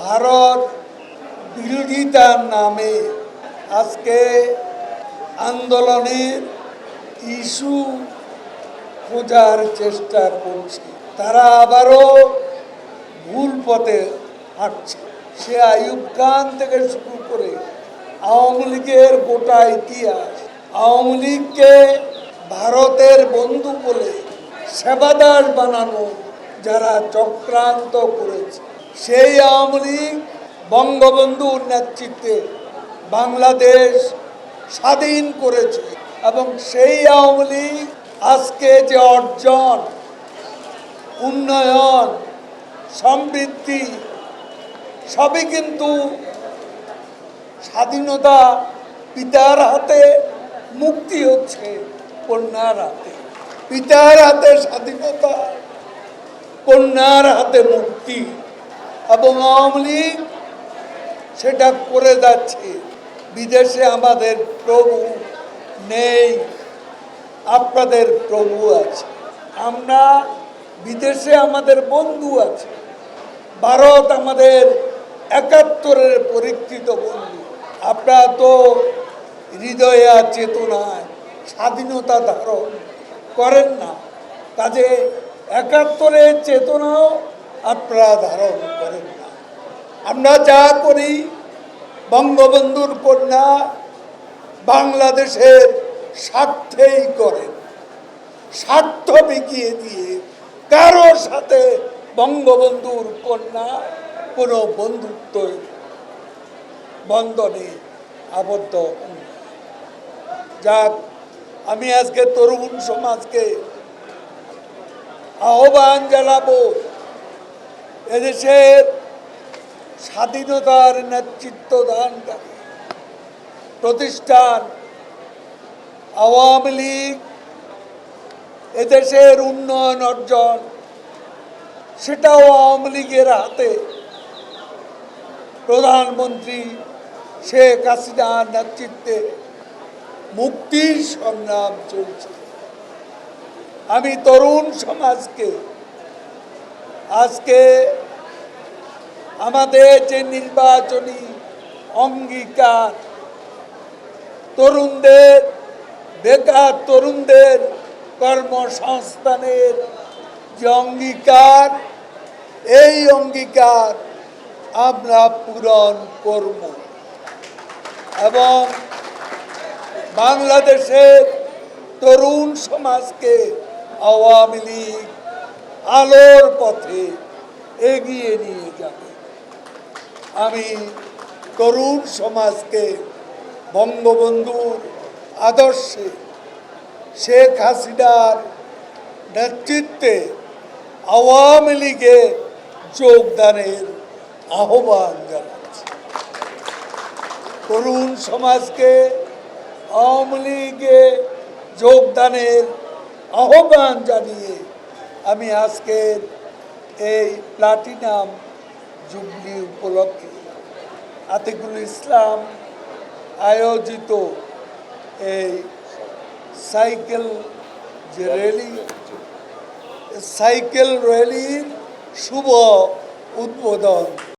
ভারত বিরোধিতার নামে আজকে আন্দোলনের ইস্যু খোঁজার চেষ্টা করছে। তারা আবারও ভুল পথে হাঁটছে। সে আইয়ুব খান থেকে শুরু করে আওয়ামী লীগের গোটা ইতিহাস, আওয়ামী লীগকে ভারতের বন্ধু বলে সেবাদার বানানো যারা চক্রান্ত করেছে সেই আওয়ামী লীগ বঙ্গবন্ধুর নেতৃত্বে বাংলাদেশ স্বাধীন করেছে। এবং সেই আওয়ামী লীগ আজকে যে অর্জন, উন্নয়ন, সমৃদ্ধি, সবই কিন্তু স্বাধীনতা পিতার হাতে মুক্তি হচ্ছে কন্যার হাতে। পিতার হাতে স্বাধীনতা, কন্যার হাতে মুক্তি। এবং আওয়ামী লীগ সেটা করে যাচ্ছে। বিদেশে আমাদের প্রভু নেই, আপনাদের প্রভু আছে। আমরা বিদেশে আমাদের বন্ধু আছে। ভারত আমাদের একাত্তরের পরীক্ষিত বন্ধু। আপনারা তো হৃদয়ে আর চেতনায় স্বাধীনতা ধারণ করেন না। কাজে একাত্তরের চেতনাও আপনারা ধারণ করেন না। আমরা যা করি, বঙ্গবন্ধুর কন্যা বাংলাদেশের স্বার্থেই করেন স্বার্থ বিকিয়ে দিয়ে কারোর সাথে বঙ্গবন্ধুর কন্যা কোনো বন্ধুত্ব বন্ধনে আবদ্ধ যাক, আমি আজকে তরুণ সমাজকে আহ্বান জানাব। এদেশের স্বাধীনতার নেতৃত্ব দানকারী প্রতিষ্ঠান আওয়ামী লীগ এদেশের উন্নয়ন অর্জন, সেটাও আওয়ামী লীগের হাতে। প্রধানমন্ত্রী শেখ হাসিনার নেতৃত্বে মুক্তির সংগ্রাম চলছে। আমি তরুণ সমাজকে আজকে আমাদের যে নির্বাচনী অঙ্গীকার, তরুণদের, বেকার তরুণদের কর্মসংস্থানের যে অঙ্গীকার, এই অঙ্গীকার আমরা পূরণ করব এবং বাংলাদেশের তরুণ সমাজকে আওয়ামী লীগ আলোর পথে এগিয়ে নিয়ে যাবে। আমি তরুণ সমাজকে বঙ্গবন্ধুর আদর্শে শেখ হাসিনার নেতৃত্বে আওয়ামী লীগে যোগদানের আহ্বান জানাচ্ছি। তরুণ সমাজকে আওয়ামী লীগে যোগদানের আহ্বান জানিয়ে আমি আজকের এই প্লাটিনাম জুবলি উপলক্ষে আতিকুল ইসলাম আয়োজিত এই সাইকেল যে র্যালি সাইকেল র্যালির শুভ উদ্বোধন।